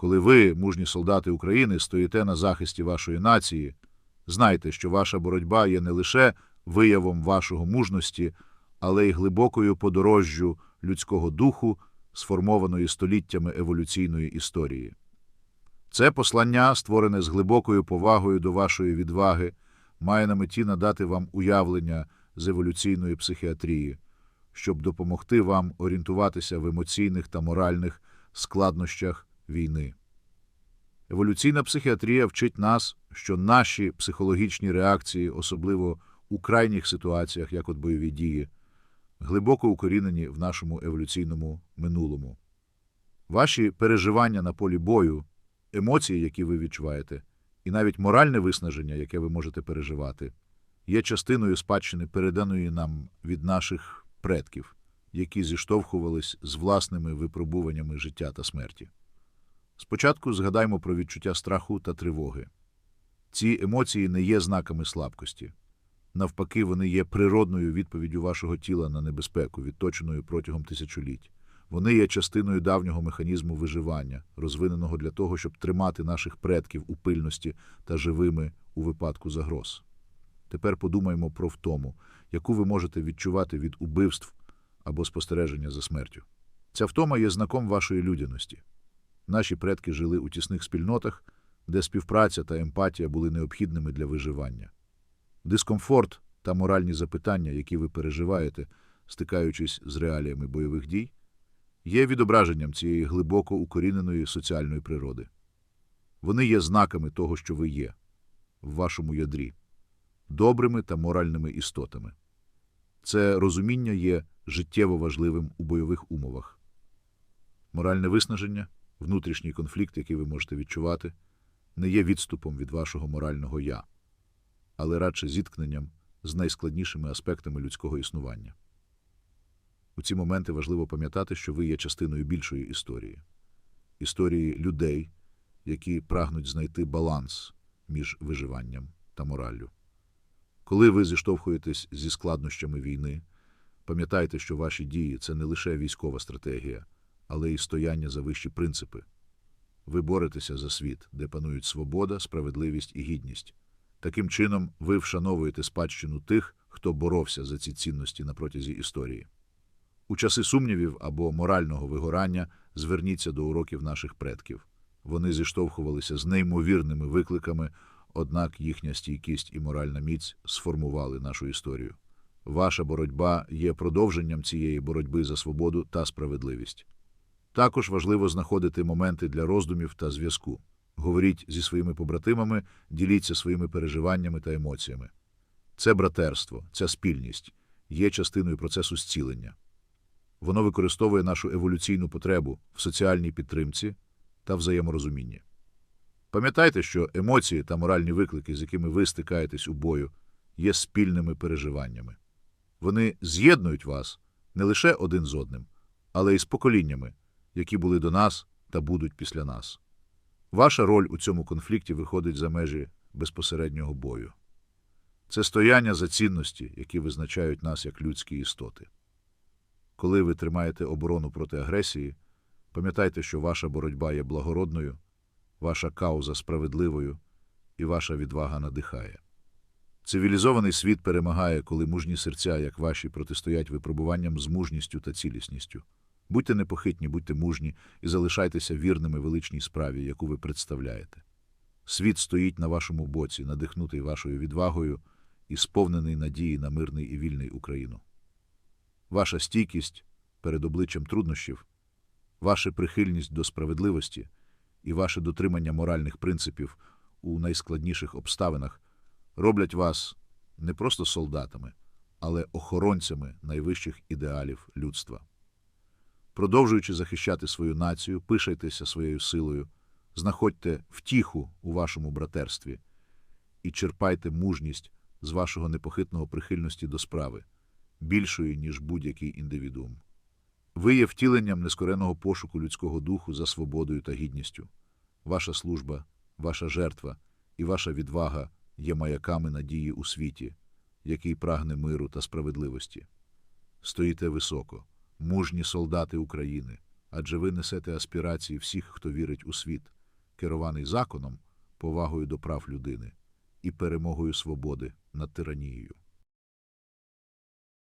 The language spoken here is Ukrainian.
Коли ви, мужні солдати України, стоїте на захисті вашої нації, знайте, що ваша боротьба є не лише виявом вашого мужності, але й глибокою подорожжю людського духу, сформованої століттями еволюційної історії. Це послання, створене з глибокою повагою до вашої відваги, має на меті надати вам уявлення з еволюційної психіатрії, щоб допомогти вам орієнтуватися в емоційних та моральних складнощах війни. Еволюційна психіатрія вчить нас, що наші психологічні реакції, особливо у крайніх ситуаціях, як от бойові дії, глибоко укорінені в нашому еволюційному минулому. Ваші переживання на полі бою, емоції, які ви відчуваєте, і навіть моральне виснаження, яке ви можете переживати, є частиною спадщини, переданої нам від наших предків, які зіштовхувались з власними випробуваннями життя та смерті. Спочатку згадаймо про відчуття страху та тривоги. Ці емоції не є знаками слабкості. Навпаки, вони є природною відповіддю вашого тіла на небезпеку, відточеною протягом тисячоліть. Вони є частиною давнього механізму виживання, розвиненого для того, щоб тримати наших предків у пильності та живими у випадку загроз. Тепер подумаймо про втому, яку ви можете відчувати від убивств або спостереження за смертю. Ця втома є знаком вашої людяності. Наші предки жили у тісних спільнотах, де співпраця та емпатія були необхідними для виживання. Дискомфорт та моральні запитання, які ви переживаєте, стикаючись з реаліями бойових дій, є відображенням цієї глибоко укоріненої соціальної природи. Вони є знаками того, що ви є в вашому ядрі, добрими та моральними істотами. Це розуміння є життєво важливим у бойових умовах. Моральне виснаження, внутрішній конфлікт, який ви можете відчувати, не є відступом від вашого морального я, але радше зіткненням з найскладнішими аспектами людського існування. У ці моменти важливо пам'ятати, що ви є частиною більшої історії історії людей, які прагнуть знайти баланс між виживанням та мораллю. Коли ви зіштовхуєтесь зі складнощами війни, пам'ятайте, що ваші дії це не лише військова стратегія, але й стояння за вищі принципи. Ви боретеся за світ, де панують свобода, справедливість і гідність. Таким чином, ви вшановуєте спадщину тих, хто боровся за ці цінності на протязі історії. У часи сумнівів або морального вигорання зверніться до уроків наших предків. Вони зіштовхувалися з неймовірними викликами, однак їхня стійкість і моральна міць сформували нашу історію. Ваша боротьба є продовженням цієї боротьби за свободу та справедливість. Також важливо знаходити моменти для роздумів та зв'язку. Говоріть зі своїми побратимами, діліться своїми переживаннями та емоціями. Це братерство, ця спільність є частиною процесу зцілення. Воно використовує нашу еволюційну потребу в соціальній підтримці та взаєморозумінні. Пам'ятайте, що емоції та моральні виклики, з якими ви стикаєтесь у бою, є спільними переживаннями. Вони з'єднують вас не лише один з одним, але й з поколіннями, які були до нас та будуть після нас. Ваша роль у цьому конфлікті виходить за межі безпосереднього бою. Це стояння за цінності, які визначають нас як людські істоти. Коли ви тримаєте оборону проти агресії, пам'ятайте, що ваша боротьба є благородною, ваша кауза справедливою і ваша відвага надихає. Цивілізований світ перемагає, коли мужні серця, як ваші, протистоять випробуванням з мужністю та цілісністю. Будьте непохитні, будьте мужні і залишайтеся вірними величній справі, яку ви представляєте. Світ стоїть на вашому боці, надихнутий вашою відвагою і сповнений надії на мирний і вільний Україну. Ваша стійкість перед обличчям труднощів, ваша прихильність до справедливості і ваше дотримання моральних принципів у найскладніших обставинах роблять вас не просто солдатами, але охоронцями найвищих ідеалів людства. Продовжуючи захищати свою націю, пишайтеся своєю силою, знаходьте втіху у вашому братерстві і черпайте мужність з вашого непохитного прихильності до справи, більшої, ніж будь-який індивідуум. Ви є втіленням нескореного пошуку людського духу за свободою та гідністю. Ваша служба, ваша жертва і ваша відвага є маяками надії у світі, який прагне миру та справедливості. Стоїте високо, мужні солдати України, адже ви несете аспірації всіх, хто вірить у світ, керований законом, повагою до прав людини і перемогою свободи над тиранією.